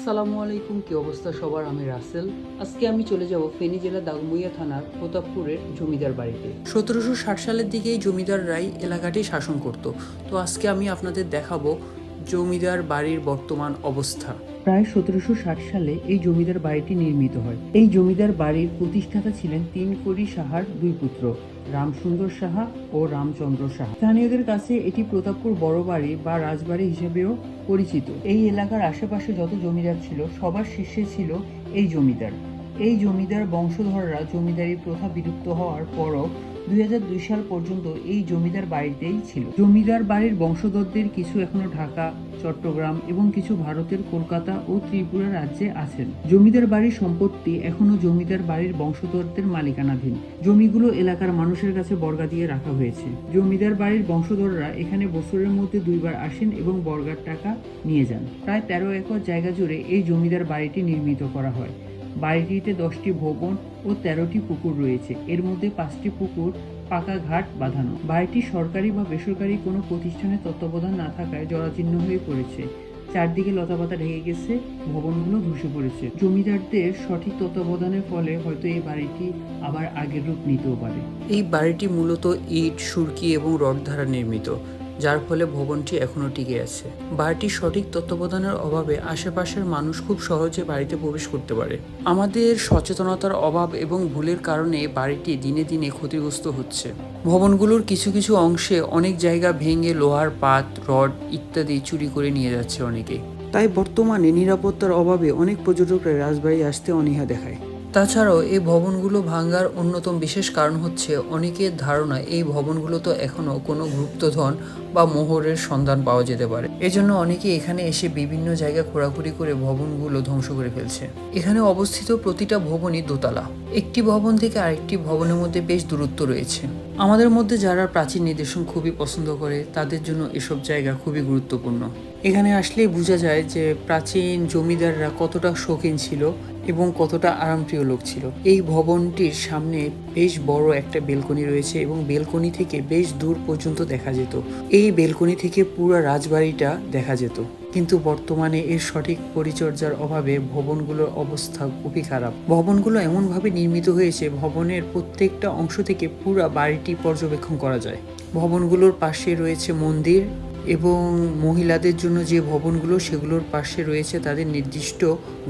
আসসালামু আলাইকুম, কি অবস্থা সবার? আমি রাসেল। আজকে আমি চলে যাব ফেনী জেলা দাগমুইয়া থানার প্রতাপপুরের জমিদার বাড়িতে। সতেরোশো ষাট সালের দিকে জমিদার রায় এলাকাটি শাসন করত। তো আজকে আমি আপনাদের দেখাবো জমিদার বাড়ির বর্তমান অবস্থা। প্রায় সতেরোশো ষাট সালে এই জমিদার বাড়িটি নির্মিত হয়। এই জমিদার বাড়ির প্রতিষ্ঠাতা ছিলেন তিন কড়ি সাহার দুই পুত্র, রামসুন্দর সাহা ও রামচন্দ্র সাহা। স্থানীয়দের কাছে এটি প্রতাপপুর বড় বাড়ি বা রাজবাড়ি হিসেবেও পরিচিত। এই এলাকার আশেপাশে যত জমিদার ছিল, সবার শীর্ষে ছিল এই জমিদার। এই জমিদার বংশধররা জমিদারি প্রথা বিলুপ্ত হওয়ার পরও দুই সাল পর্যন্ত এই জমিদার বাড়িতেই ছিল। জমিদার বাড়ির বংশধরদের কিছু এখনও ঢাকা, চট্টগ্রাম এবং কিছু ভারতের কলকাতা ও ত্রিপুরা রাজ্যে আছেন। জমিদার বাড়ির সম্পত্তি এখনও জমিদার বাড়ির বংশধরদের মালিকানাধীন। জমিগুলো এলাকার মানুষের কাছে বর্গা দিয়ে রাখা হয়েছে। জমিদার বাড়ির বংশধররা এখানে বছরের মধ্যে দুইবার আসেন এবং বর্গার টাকা নিয়ে যান। প্রায় তেরো একর জায়গা জুড়ে এই জমিদার বাড়িটি নির্মিত করা হয়। বাড়িটিতে দশটি ভবন ও তেরোটি পুকুর রয়েছে। এর মধ্যে পাঁচটি পুকুর, পাকা ঘাট বাঁধানো। বাড়িটি সরকারি বা বেসরকারি কোনো প্রতিষ্ঠানের তত্ত্বাবধান না থাকায় জরাজীর্ণ হয়ে পড়েছে। চারদিকে লতাপাতা ঢেকে গেছে, ভবনগুলো ধসে পড়েছে। জমিদারদের সঠিক তত্ত্বাবধানের ফলে হয়তো এই বাড়িটি আবার আগের রূপ নিতেও পারে। এই বাড়িটি মূলত ইট, সুরকি এবং রড দ্বারা নির্মিত। যার ফলে ভবনটি এখনও টিকে আছে। বাড়িটির সঠিক তত্ত্বাবধানের অভাবে আশেপাশের মানুষ খুব সহজে বাড়িতে প্রবেশ করতে পারে। আমাদের সচেতনতার অভাব এবং ভুলের কারণে বাড়িটি দিনে দিনে ক্ষতিগ্রস্ত হচ্ছে। ভবনগুলোর কিছু কিছু অংশে অনেক জায়গা ভেঙে লোহার পাত, রড ইত্যাদি চুরি করে নিয়ে যাচ্ছে অনেকে। তাই বর্তমানে নিরাপত্তার অভাবে অনেক পর্যটকরা রাজবাড়ি আসতে অনীহা দেখায়। তাছাড়াও এই ভবনগুলো ভাঙ্গার অন্যতম বিশেষ কারণ হচ্ছে অনেকের ধারণা এই ভবনগুলো তো এখনও কোনো গুপ্তধন বা মোহরের সন্ধান পাওয়া যেতে পারে। এজন্য অনেকে এখানে এসে বিভিন্ন জায়গা ঘোরাঘুরি করে ভবনগুলো ধ্বংস করে ফেলছে। এখানে অবস্থিত প্রতিটা ভবনই দোতলা। একটি ভবন থেকে আরেকটি ভবনের মধ্যে বেশ দূরত্ব রয়েছে। আমাদের মধ্যে যারা প্রাচীন নিদর্শন খুবই পছন্দ করে, তাদের জন্য এসব জায়গা খুবই গুরুত্বপূর্ণ। এখানে আসলেই বোঝা যায় যে প্রাচীন জমিদাররা কতটা শৌখিন ছিল এবং কতটা আরামপ্রিয় লোক ছিল। এই ভবনটির সামনে বেশ বড় একটা বেলকনি রয়েছে এবং বেলকনি থেকে বেশ দূর পর্যন্ত দেখা যেত। এই বেলকনি থেকে পুরো রাজবাড়িটা দেখা যেত। কিন্তু বর্তমানে এর সঠিক পরিচর্যার অভাবে ভবনগুলোর অবস্থা খুবই খারাপ। ভবনগুলো এমনভাবে নির্মিত হয়েছে, ভবনের প্রত্যেকটা অংশ থেকে পুরো বাড়িটি পর্যবেক্ষণ করা যায়। ভবনগুলোর পাশে রয়েছে মন্দির এবং মহিলাদের জন্য যে ভবনগুলো সেগুলোর পাশে রয়েছে তাদের নির্দিষ্ট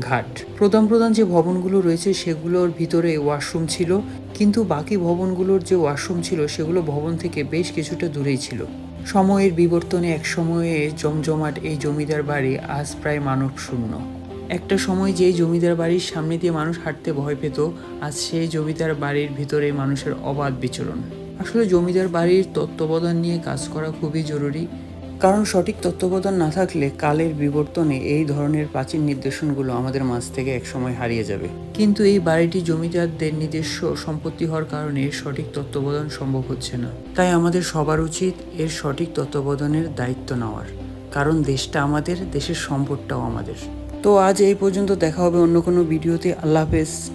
ঘাট। প্রধান প্রধান যে ভবনগুলো রয়েছে সেগুলোর ভিতরে ওয়াশরুম ছিল, কিন্তু বাকি ভবনগুলোর যে ওয়াশরুম ছিল সেগুলো ভবন থেকে বেশ কিছুটা দূরেই ছিল। সময়ের বিবর্তনে এক সময়ে জমজমাট এই জমিদার বাড়ি আজ প্রায় মানব শূন্য একটা সময় যেই জমিদার বাড়ির সামনে দিয়ে মানুষ হাঁটতে ভয় পেত, আজ সেই জমিদার বাড়ির ভিতরে মানুষের অবাধ বিচরণ। আসলে জমিদার বাড়ির তত্ত্বাবধান নিয়ে কাজ করা খুবই জরুরি। কারণ সঠিক তত্ত্বাবধান না থাকলে কালের বিবর্তনে এই ধরনের প্রাচীন নির্দেশনগুলো আমাদের মাঝ থেকে একসময় হারিয়ে যাবে। কিন্তু এই বাড়িটি জমিদারদের নিজস্ব সম্পত্তি হওয়ার কারণে এর সঠিক তত্ত্বাবধান সম্ভব হচ্ছে না। তাই আমাদের সবার উচিত এর সঠিক তত্ত্বাবধানের দায়িত্ব নেওয়ার। কারণ দেশটা আমাদের দেশের সম্পদটাও আমাদের। তো আজ এই পর্যন্ত দেখা হবে অন্য কোনো ভিডিওতে। আল্লাহ হাফেজ।